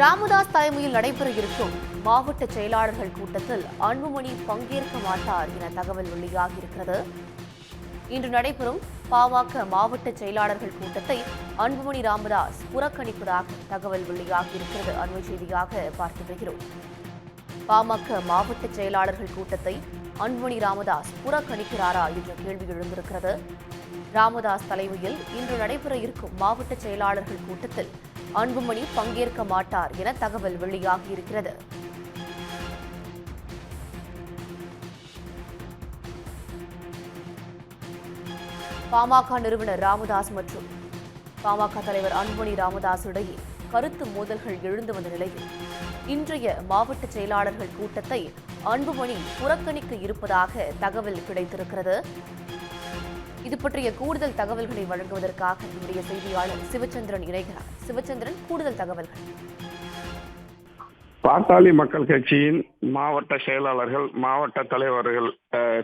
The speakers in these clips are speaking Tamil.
ராமதாஸ் தலைமையில் நடைபெற இருக்கும் மாவட்ட செயலாளர்கள் கூட்டத்தில் அன்புமணி பங்கேற்க மாட்டார் என தகவல் வெளியாகியிருக்கிறது. இன்று நடைபெறும் பாமக மாவட்ட செயலாளர்கள் கூட்டத்தை அன்புமணி ராமதாஸ் புறக்கணிப்பதாக தகவல் வெளியாகியிருக்கிறது. அண்மை செய்தியாக பார்த்து வருகிறோம். பாமக மாவட்ட செயலாளர்கள் கூட்டத்தை அன்புமணி ராமதாஸ் புறக்கணிக்கிறாரா என்ற கேள்வி எழுந்திருக்கிறது. ராமதாஸ் தலைமையில் இன்று நடைபெற இருக்கும் மாவட்ட செயலாளர்கள் கூட்டத்தில் அன்புமணி பங்கேற்க மாட்டார் என தகவல் வெளியாகியிருக்கிறது பாமக நிறுவனர் ராமதாஸ் மற்றும் பாமக தலைவர் அன்புமணி ராமதாஸ் இடையே கருத்து மோதல்கள் எழுந்து வந்த நிலையில் இன்றைய மாவட்ட செயலாளர்கள் கூட்டத்தை அன்புமணி புறக்கணிக்க இருப்பதாக தகவல் கிடைத்திருக்கிறது. இது பற்றிய கூடுதல் தகவல்களை வழங்குவதற்காக நம்முடைய செய்தியாளர் சிவச்சந்திரன் இணைகிறார். சிவச்சந்திரன் கூடுதல் தகவல்கள். பாட்டாளி மக்கள் கட்சியின் மாவட்ட செயலாளர்கள் மாவட்ட தலைவர்கள்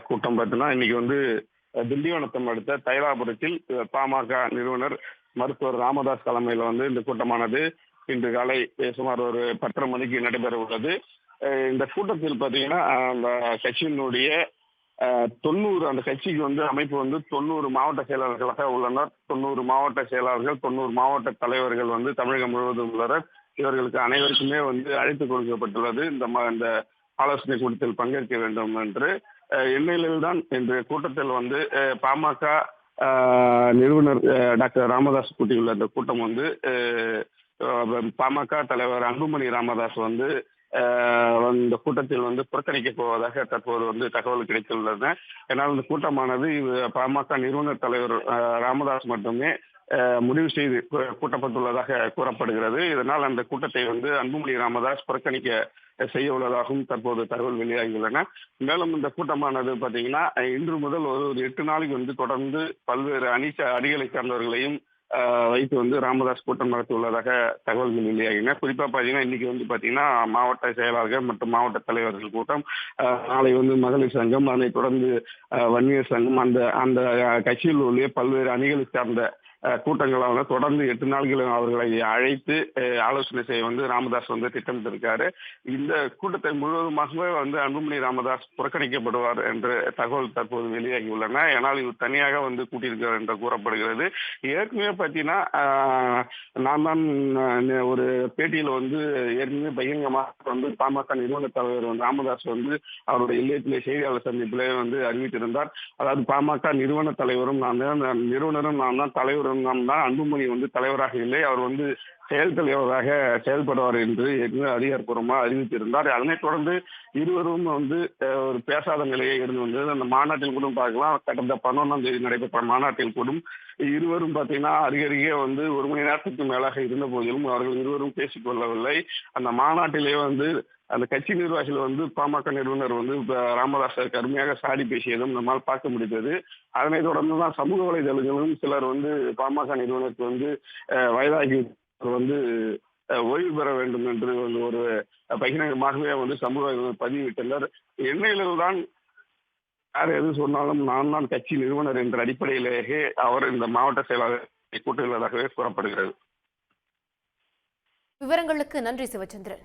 கூட்டம் பார்த்தீங்கன்னா இன்னைக்கு வந்து திண்டிவனத்தம் அடுத்த தைலாபுரத்தில் பாமக நிறுவனர் மருத்துவர் ராமதாஸ் தலைமையில் வந்து இந்த கூட்டமானது இன்று காலை சுமார் ஒரு பத்தரை மணிக்கு நடைபெற உள்ளது. இந்த கூட்டத்தில் பார்த்தீங்கன்னா அந்த கட்சியினுடைய தொண்ணூறு அந்த கட்சிக்கு வந்து அமைப்பு வந்து தொண்ணூறு மாவட்ட செயலாளர்களாக உள்ளனர். தொண்ணூறு மாவட்ட செயலாளர்கள் தொண்ணூறு மாவட்ட தலைவர்கள் வந்து தமிழகம் முழுவதும் உள்ளனர். இவர்களுக்கு அனைவருக்குமே வந்து அழைப்பு கொடுக்கப்பட்டுள்ளது. இந்த இந்த ஆலோசனை கூட்டத்தில் பங்கேற்க வேண்டும் என்று. அஹ், இந்நிலையில் தான் இன்று கூட்டத்தில் வந்து பாமக நிறுவனர் டாக்டர் ராமதாஸ் கூட்டியுள்ள இந்த கூட்டம் வந்து பாமக தலைவர் அன்புமணி ராமதாஸ் வந்து இந்த கூட்டத்தில் வந்து புறக்கணிக்கப் போவதாக தற்போது வந்து தகவல் கிடைத்துள்ளது. ஏன்னால் இந்த கூட்டமானது இது பாமக நிறுவனர் தலைவர் ராமதாஸ் மட்டுமே முடிவு செய்து கூட்டப்பட்டுள்ளதாக கூறப்படுகிறது. இதனால் அந்த கூட்டத்தை வந்து அன்புமணி ராமதாஸ் புறக்கணிக்க செய்ய உள்ளதாகவும் தற்போது தகவல் வெளியாகியுள்ளன. மேலும் இந்த கூட்டமானது பார்த்தீங்கன்னா இன்று முதல் ஒரு ஒரு எட்டு நாளைக்கு வந்து தொடர்ந்து பல்வேறு அணி அணிகளை சார்ந்தவர்களையும் வைத்து வந்து ராமதாஸ் கூட்டம் நடத்தி உள்ளதாக தகவல்கள் வெளியாகின. குறிப்பா பார்த்தீங்கன்னா இன்னைக்கு வந்து பார்த்தீங்கன்னா மாவட்ட செயலாளர்கள் மற்றும் மாவட்ட தலைவர்கள் கூட்டம் நாளை வந்து மகளிர் சங்கம் அதனைத் தொடர்ந்து வன்னியர் சங்கம் அந்த அந்த கட்சியில் உள்ள பல்வேறு அணிகளை சார்ந்த அஹ், கூட்டங்களை வந்து தொடர்ந்து எட்டு நாள்கள் அவர்களை அழைத்து ஆலோசனை செய்ய வந்து ராமதாஸ் வந்து திட்டமிட்டிருக்காரு. இந்த கூட்டத்தை முழுவதுமாகவே வந்து அன்புமணி ராமதாஸ் புறக்கணிக்கப்படுவார் என்ற தகவல் தற்போது வெளியாகி உள்ளன ஏனால் இவர் தனியாக வந்து கூட்டியிருக்கிறார் என்று கூறப்படுகிறது. ஏற்கனவே பார்த்தீங்கன்னா நான் தான் ஒரு பேட்டியில் வந்து ஏற்கனவே பகிரங்கமாக வந்து பாமக நிறுவன தலைவர் வந்து ராமதாஸ் வந்து அவருடைய இல்லத்திலே செய்தியாளர் சந்திப்பிலே வந்து அறிவித்திருந்தார். அதாவது பாமக நிறுவன தலைவரும் நான் தான் நான் நிறுவனரும் நான் தான் தலைவரும் தான் அன்புமணி வந்து தலைவராக இல்லை. அவர் வந்து செயல் தலைவராக செயல்படுவார் என்று ஏற்கனவே அதிகாரப்பூர்வமாக அறிவித்திருந்தார். அதனைத் தொடர்ந்து இருவரும் வந்து ஒரு பேசாத நிலையே இருந்து வந்தது. அந்த மாநாட்டில் கூட பார்க்கலாம். கடந்த பதினொன்றாம் தேதி நடைபெற்ற மாநாட்டில் கூடும். இருவரும் பார்த்தீங்கன்னா அருகருகே வந்து ஒரு மணி நேரத்துக்கு மேலாக இருந்த போதிலும் அவர்கள் இருவரும் பேசிக் கொள்ளவில்லை. அந்த மாநாட்டிலே வந்து அந்த கட்சி நிர்வாகிகள் வந்து பாமக நிறுவனர் வந்து இப்ப ராமதாஸை கடுமையாக சாடி பேசியதும் நம்மால் பார்க்க முடிந்தது. அதனை தொடர்ந்து தான் சமூக வலைதளங்களும் சிலர் வந்து பாமக நிறுவனருக்கு வந்து வயதாகி வந்து ஓய்வு பெற வேண்டும் என்று வந்து ஒரு பகிரங்கமாகவே வந்து சமூக பதிவிட்டனர். எண்ணெயிலில் தான் யார் எது சொன்னாலும் நான் தான் கட்சி நிறுவனர் என்ற அடிப்படையிலேயே அவர் இந்த மாவட்ட செயலாளர் கூட்டுள்ளதாகவே கூறப்படுகிறது. விவரங்களுக்கு நன்றி சிவச்சந்திரன்.